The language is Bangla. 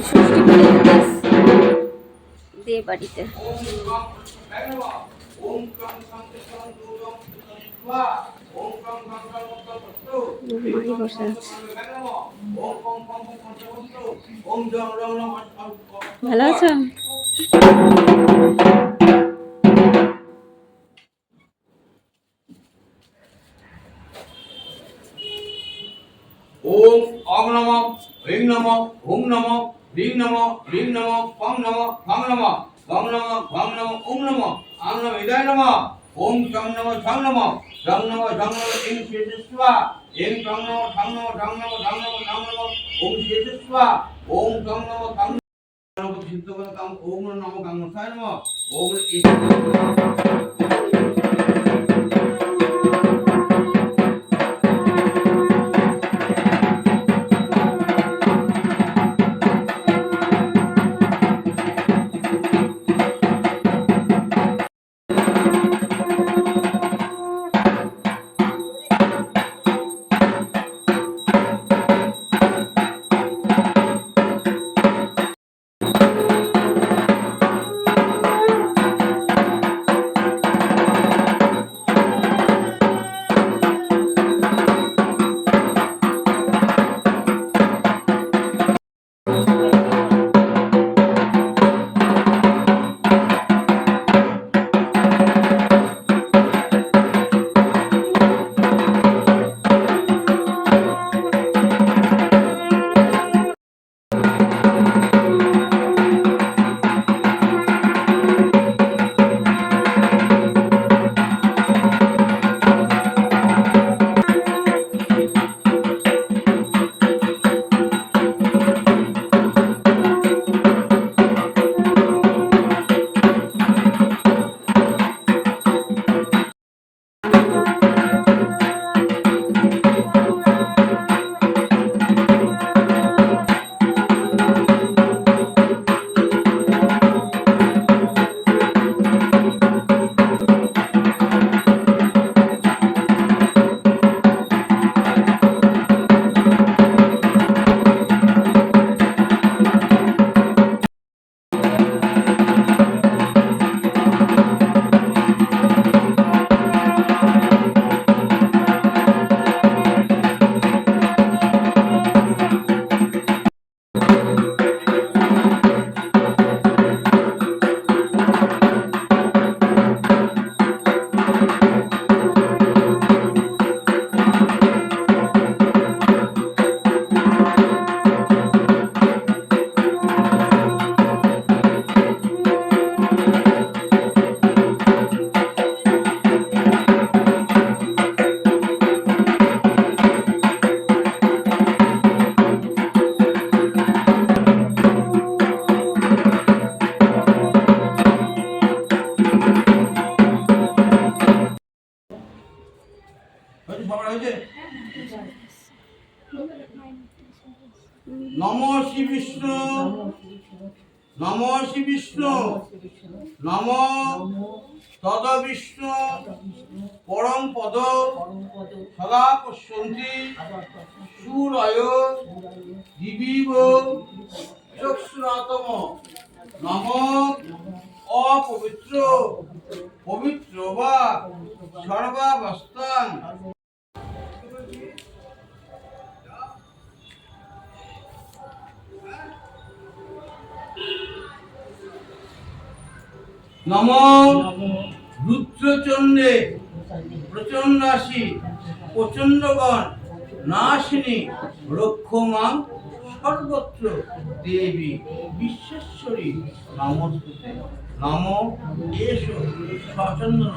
ষষ্ঠী পুজোর ড্রেস দিয়ে বাড়িতে বসে আছে। ভালো আছো? ওম অং নম হ্রিং নম হুং নম। হ্রিং নম হ্রিং নম পং নম, ফং নম, গং নম ভং নম ওং নম, আং নম হৃদয় নম, ওম চং নম, ছং নম জং নম, ঝং নম, ইং শেষস্বা ইং চং নম, ঠং নম, ঢং নম ঢং নম ঢং নম, ওম শেষস্বা ওম চং নম থং নম চিত্ত কাম ওম নম গাং সায় নম, ওম নম শ্রী বিষ্ণু। নম শ্রী বিষ্ণু। নম তদ বিষ্ণু। পরম পদ। সদা পশ্যন্তি। সুরয়। দিবিব। চক্ষুরাতম নম অপবিত্র। পবিত্র বা সর্বাবস্থান। নম রুদ্রচণ্ডে প্রচণ্ডাসী প্রচণ্ডগণ নাশিনী রক্ষমাং সর্বত্র দেবী বিশ্বেশ্বরী। নমস্তে নম এসো সচন্দন